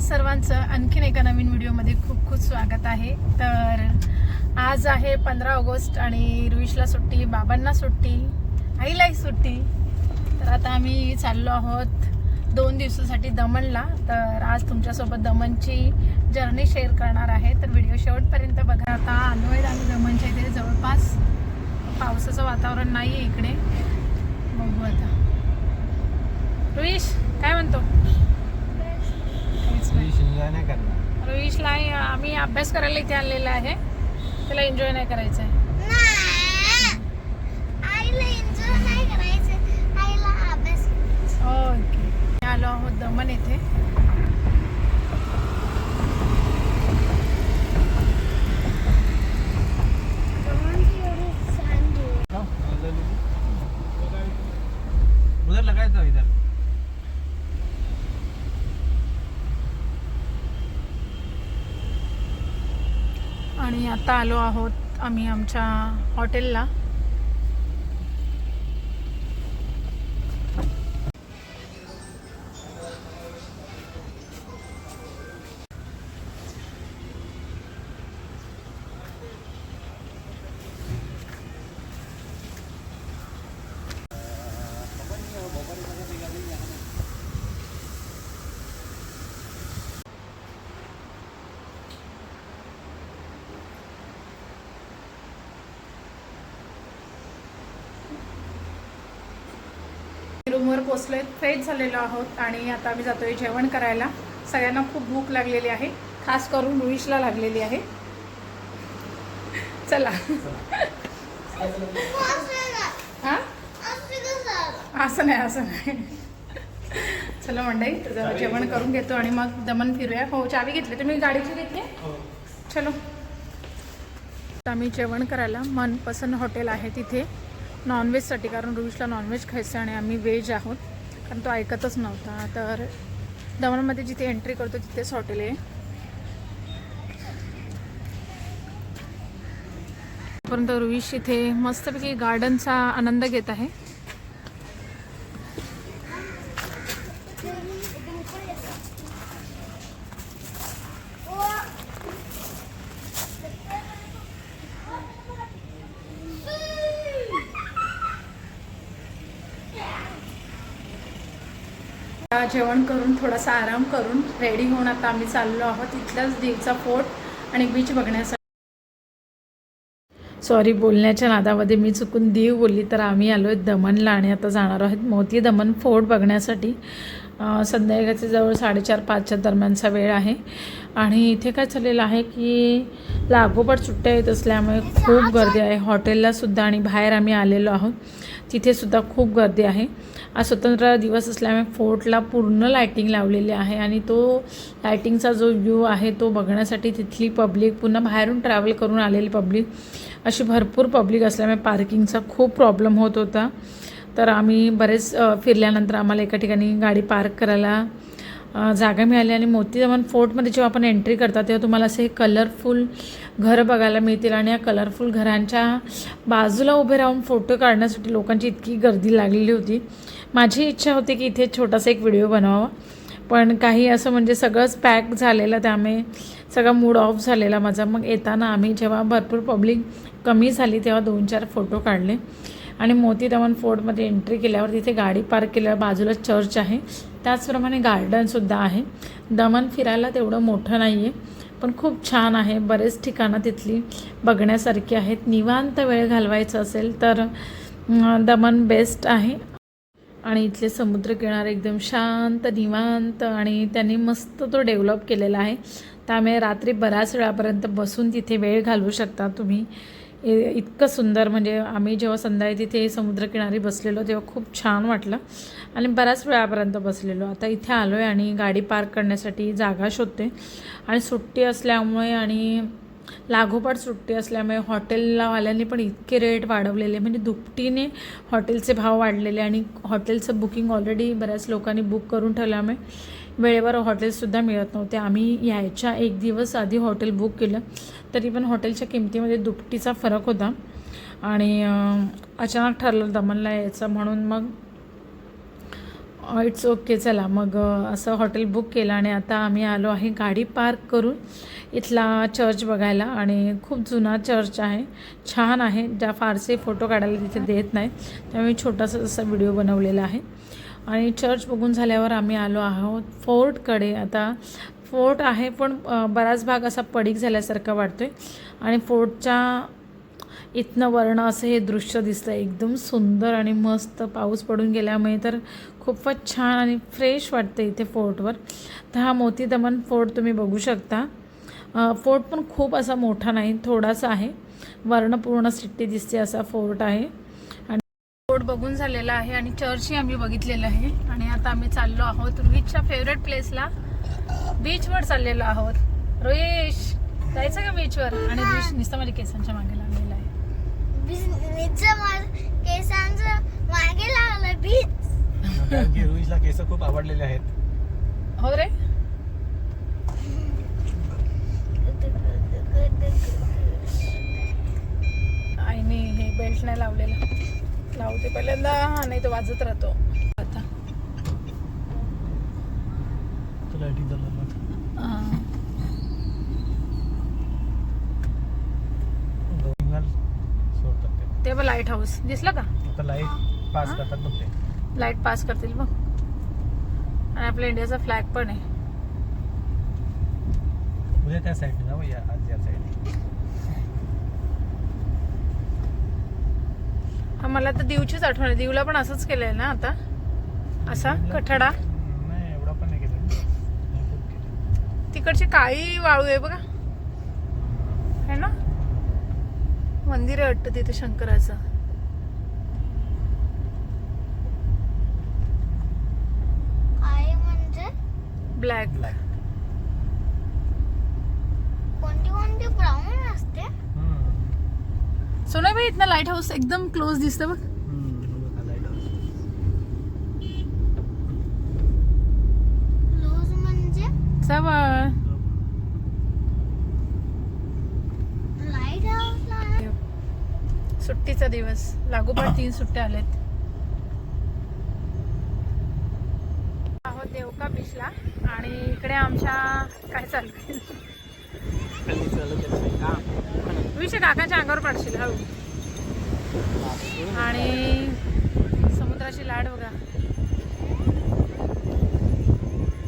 सर्वांचं आणखीन एका नवीन व्हिडिओमध्ये खूप खूप स्वागत आहे. तर आज आहे पंधरा ऑगस्ट आणि रुईशला सुट्टी बाबांना सुट्टी आईलाही सुट्टी. तर आता आम्ही चाललो आहोत दोन दिवसासाठी दमणला. तर आज तुमच्यासोबत दमणची जर्नी शेअर करणार आहे. तर व्हिडिओ शेवटपर्यंत बघा. आता आलो आहे आम्ही दमणच्या इथे जवळपास पावसाचं वातावरण नाही आहे इकडे बघू आता रुईश काय म्हणतो काहीच नाही. एन्जॉय नाही करणार रोहिशला आम्ही अभ्यास करायला इथे आणलेला आहे. त्याला एन्जॉय नाही करायचं आहे ओके आलो आहोत दमण येथे आता आलो आहोत आम्ही आमच्या हॉटेलला. रूमवर पोचलोय फ्रेश झालेलो आहोत आणि आता आम्ही जातोय जेवण करायला. सगळ्यांना खूप भूक लागलेली आहे खास करून रुईशला लागलेली आहे. चला. हा? असं नाही असं नाही. चला मंडई जेवण करून घेतो आणि मग दमन फिरूया. हो चावी घेतली. तुम्ही गाडीची घेतली? चलो. आता आम्ही जेवण करायला मनपसंत हॉटेल आहे तिथे. नॉनव्हेजसाठी कारण रुईशला नॉनव्हेज खायचं आणि आम्ही व्हेज आहोत. कारण तो ऐकतच नव्हता. तर दमणमध्ये जिथे एंट्री करतो तिथेच हॉटेल आहे. परंतु रुविश इथे मस्तपैकी गार्डनचा आनंद घेत आहे आता जेवण करून थोडासा आराम करून रेडी होऊन आता आम्ही चाललो आहोत इथलाच देवचा फोर्ट आणि बीच बघण्यासाठी. सॉरी बोलण्याच्या नादामध्ये मी चुकून दीव बोलली तर आम्ही आलो आहे दमनला आणि आता जाणार आहोत मोती दमन फोर्ट बघण्यासाठी. संध्याकाळच्या जवळ साडेचार पाचच्या दरम्यानचा वेळ आहे. आणि इथे काय चाललेलं आहे की लागोपाठ सुट्ट्या येत असल्यामुळे खूप गर्दी आहे. हॉटेललासुद्धा आणि बाहेर आम्ही आलेलो आहोत. तिथेसुद्धा खूप गर्दी आहे. आज स्वतंत्र दिवस असल्यामुळे फोर्टला पूर्ण लायटिंग लावलेली आहे आणि तो लायटिंगचा जो व्ह्यू आहे तो बघण्यासाठी तिथली पब्लिक पुन्हा बाहेरून ट्रॅव्हल करून आलेली पब्लिक अशी भरपूर पब्लिक असल्यामुळे पार्किंगचा खूप प्रॉब्लेम होत होता. तर आम्ही बरेच फिरल्यानंतर आम्हाला एका ठिकाणी गाडी पार्क करायला जागा मिळाली आणि मोती दमन फोर्टमध्ये जेव्हा आपण एंट्री करता तेव्हा तुम्हाला असे कलरफुल घरं बघायला मिळतील आणि या कलरफुल घरांच्या बाजूला उभे राहून फोटो काढण्यासाठी लोकांची इतकी गर्दी लागलेली होती. माझी इच्छा होती की इथे छोटासा एक व्हिडिओ बनवावा. पण काही असं म्हणजे सगळंच पॅक झालेलं त्यामुळे सगळा मूड ऑफ झालेला माझा. मग येताना आम्ही जेव्हा भरपूर पब्लिक कमी झाली तेव्हा दोन चार फोटो काढले. आणि मोती दमन फोर्टमध्ये एंट्री केल्यावर तिथे गाडी पार्क केल्यावर बाजूला चर्च आहे. त्याचप्रमाणे गार्डनसुद्धा आहे. दमन फिरायला तेवढं मोठं नाही आहे पण खूप छान आहे. बरेच ठिकाणं तिथली बघण्यासारखी आहेत. निवांत वेळ घालवायचा असेल तर दमन बेस्ट आहे. आणि इथले समुद्रकिनारे एकदम शांत निवांत आणि त्यांनी मस्त तो डेव्हलप केलेला आहे. त्यामुळे रात्री बऱ्याच वेळापर्यंत बसून तिथे वेळ घालवू शकता तुम्ही. इतकं सुंदर म्हणजे आम्ही जेव्हा संध्याकाळी तिथे समुद्रकिनारी बसलेलो तेव्हा खूप छान वाटलं. आणि बऱ्याच वेळापर्यंत बसलेलो. आता इथे आलो आहे आणि गाडी पार्क करण्यासाठी जागा शोधते. आणि सुट्टी असल्यामुळे आणि लागोपाठ सुट्टी असल्यामुळे हॉटेललावाल्यांनी पण इतके रेट वाढवलेले म्हणजे दुपटीने हॉटेलचे भाव वाढलेले आणि हॉटेलचं बुकिंग ऑलरेडी बऱ्याच लोकांनी बुक करून ठेवल्यामुळे वेळेवर हॉटेलसुद्धा मिळत नव्हते. आम्ही यायच्या एक दिवस आधी हॉटेल बुक केलं. तरी पण हॉटेलच्या किमतीमध्ये दुपटीचा फरक होता. आणि अचानक ठरलं दमनला यायचं म्हणून मग इट्स ओके चला. मग असं हॉटेल बुक केलं आणि आता आम्ही आलो आहे गाडी पार्क करून इथला चर्च बघायला. आणि खूप जुना चर्च आहे. छान आहे. ज्या फारसे फोटो काढायला तिथे देत नाहीत. त्यामुळे छोटासा असा व्हिडिओ बनवलेला आहे. आणि चर्च बघून झाल्यावर आम्ही आलो आहोत. फोर्टकडे आता फोर्ट आहे पण बराच भाग असा पडीक झाल्यासारखा वाटतो आहे आणि फोर्टच्या इथनं वर्ण असं हे दृश्य दिसतं एकदम सुंदर आणि मस्त पाऊस पडून गेल्यामुळे तर खूपच छान आणि फ्रेश वाटतं इथे फोर्टवर तर हा मोती दमन फोर्ट तुम्ही बघू शकता. फोर्ट पण खूप असा मोठा नाही थोडासा आहे. वर्ण पूर्ण सिट्टी दिसते असा फोर्ट आहे. फोर्ट बघून झालेला आहे आणि चर्चही आम्ही बघितलेलं आहे. आणि आता आम्ही चाललो आहोत रोहितच्या फेवरेट प्लेसला बीचवर चाललेलो आहोत. रोहिश जायचं का बीचवर आणि रोहिश नुसतं माझ्या केसांच्या मागे लागलेला आहे. रुईजला केस खूप आवडलेले आहेत. हो रे. आईने हे बेल्ट नाही लावलेला. लावते. पहिल्यांदा हा नाही तो वाजत राहतो. आता. ते बघ लाइट हाऊस दिसलं का? Light pass? करतात बघ लाइट पास करतील बघ. आणि आपल्या इंडियाचा फ्लॅग पण आहे. उद्या त्या साईडने जाऊ या आज या साईडने हा, मला तर दिवचीच आठवण आहे. दिवला पण असंच केलंय ना आता? असा? कठडा. तिकडची काळी वाळू आहे बघा. है ना? मंदिर आहे वाटतं तिथे शंकराचं. काय म्हणजे? ब्लॅक. Black. कोणती कोणती? ब्राऊन असते? हम्म. सोनाबाई इथनं लाइट हाऊस एकदम क्लोज दिसतं बघ. हे म्हणजे? जवळ. सुट्टीचा दिवस. लागोपाठ तीन सुट्ट्या आल्यात आहोत देवका बीचला आणि इकडे आमच्या काय चालू आहे खाली काकाच्या अंगावर पडशील हळू. आणि समुद्राची लाट बघा.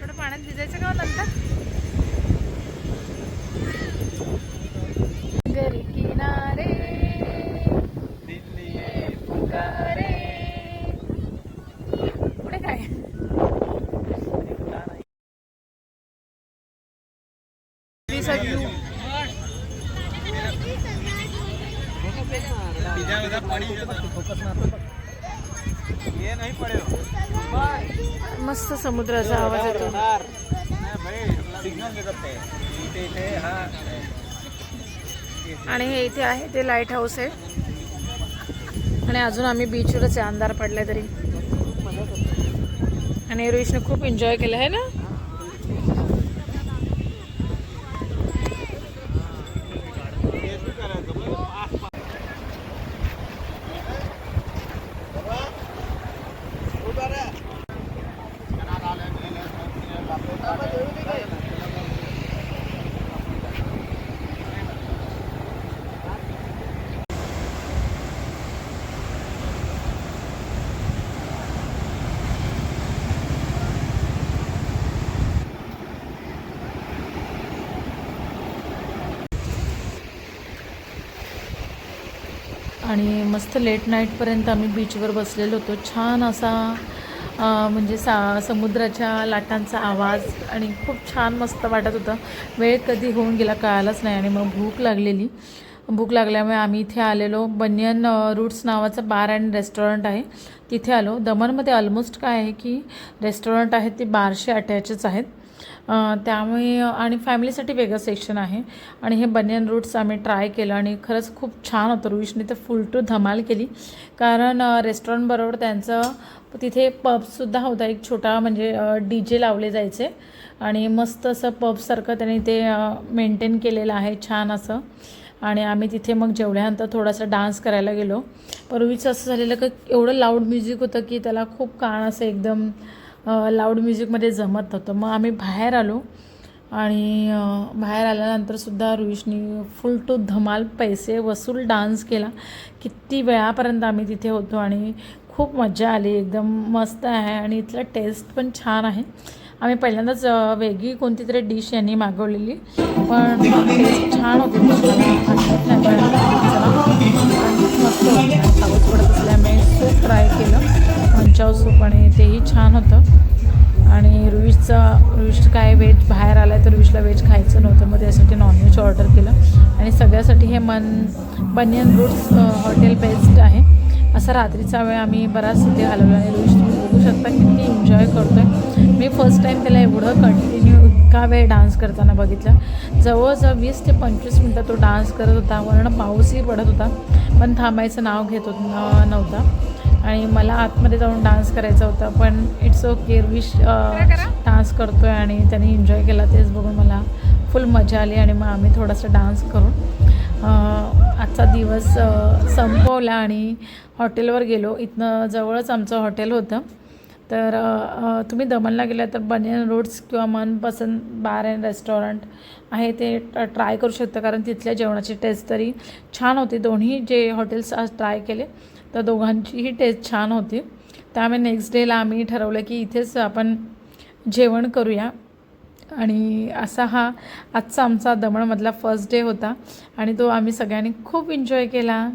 थोडं पाण्यात भिजायचं का हो नंतर? घरी किनारे. पुढे काय? Visa मारतो बघ. ये नाही पडेल. मस्त समुद्राचा आवाज येतो. आणि हे इथे आहे ते लाइट हाऊस आहे. आणि अजून आम्ही बीचवरच आहे अंधार पडलाय तरी. आणि रोहिशने खूप एन्जॉय केलं आहे ना? आणि मस्त लेट नाईटपर्यंत आम्ही बीचवर बसलेलो होतो. छान असा म्हणजे सा समुद्राच्या लाटांचा आवाज आणि खूप छान मस्त वाटत होतं. वेळ कधी होऊन गेला कळालाच नाही आणि मग भूक लागलेली. भूक लागल्यामुळे आम्ही इथे आलेलो. बनियन रूट्स नावाचं बार अँड रेस्टॉरंट आहे. तिथे आलो. दमणमध्ये ऑलमोस्ट काय आहे की रेस्टॉरंट आहेत ते बारशे अटॅचच आहेत. त्यामुळे आणि फॅमिलीसाठी वेगळं सेक्शन आहे. आणि हे बनियन रूट्स आम्ही ट्राय केलं आणि खरंच खूप छान होतं. रुईशने तर फुल टू धमाल केली. कारण रेस्टॉरंटबरोबर त्यांचं तिथे पबसुद्धा होता. एक छोटा म्हणजे डी जे लावले जायचे. आणि मस्त असं पबसारखं त्यांनी ते मेंटेन केलेलं आहे. छान असं. आणि आम्ही तिथे मग जेवल्यानंतर थोडासा डान्स करायला गेलो. पूर्वीचं असं झालेलं का एवढं लाऊड म्युझिक होतं की त्याला खूप कान असं एकदम लाऊड म्युझिकमध्ये जमत नव्हतं. मग आम्ही बाहेर आलो आणि बाहेर आल्यानंतरसुद्धा रुईशनी फुल टू धमाल पैसे वसूल डान्स केला. किती वेळापर्यंत आम्ही तिथे होतो आणि खूप मजा आली. एकदम मस्त आहे आणि इथलं टेस्ट पण छान आहे. आम्ही पहिल्यांदाच वेगळी कोणती तरी डिश यांनी मागवलेली. पण छान होती. छान होतं. आणि रुईशचा रुईश काय व्हेज बाहेर आला तर रुईशला व्हेज खायचं नव्हतं. मग त्यासाठी नॉनव्हेज ऑर्डर केलं. आणि सगळ्यासाठी हे मन बनियन रूट्स हॉटेल बेस्ट आहे. असा रात्रीचा वेळ आम्ही बराच तिथे घालवला आणि रुईश तुम्ही बघू शकता किती एन्जॉय करतो आहे मी फर्स्ट टाईम त्याला एवढं कंटिन्यू इतका वेळ डान्स करताना बघितला. जवळजवळ वीस ते पंचवीस मिनटं तो डान्स करत होता. वर्ण पाऊसही पडत होता. पण थांबायचं नाव घेत होत नव्हता. आणि मला आतमध्ये जाऊन डान्स करायचा होता पण इट्स ओके विश डान्स करतो आहे आणि त्याने एन्जॉय केला तेच बघून मला फुल मजा आली आणि मग आम्ही थोडासा डान्स करून आजचा दिवस संपवला आणि हॉटेलवर गेलो. इथनं जवळच आमचं हॉटेल होतं. तर तुम्ही दमनला गेला तर बनियन रोड्स किंवा मनपसंत बार अँड रेस्टॉरंट आहे ते ट्राय करू शकता कारण तिथल्या जेवणाची टेस्ट तरी छान होती. दोन्ही जे हॉटेल्स आज ट्राय केले तर दोघांचीही टेस्ट छान होती. त्यामुळे नेक्स्ट डेला आम्ही ठरवलं की इथेच आपण जेवण करूया. आणि असा हा आजचा आमचा दमणमधला फर्स्ट डे होता. आणि तो आम्ही सगळ्यांनी खूप एन्जॉय केला.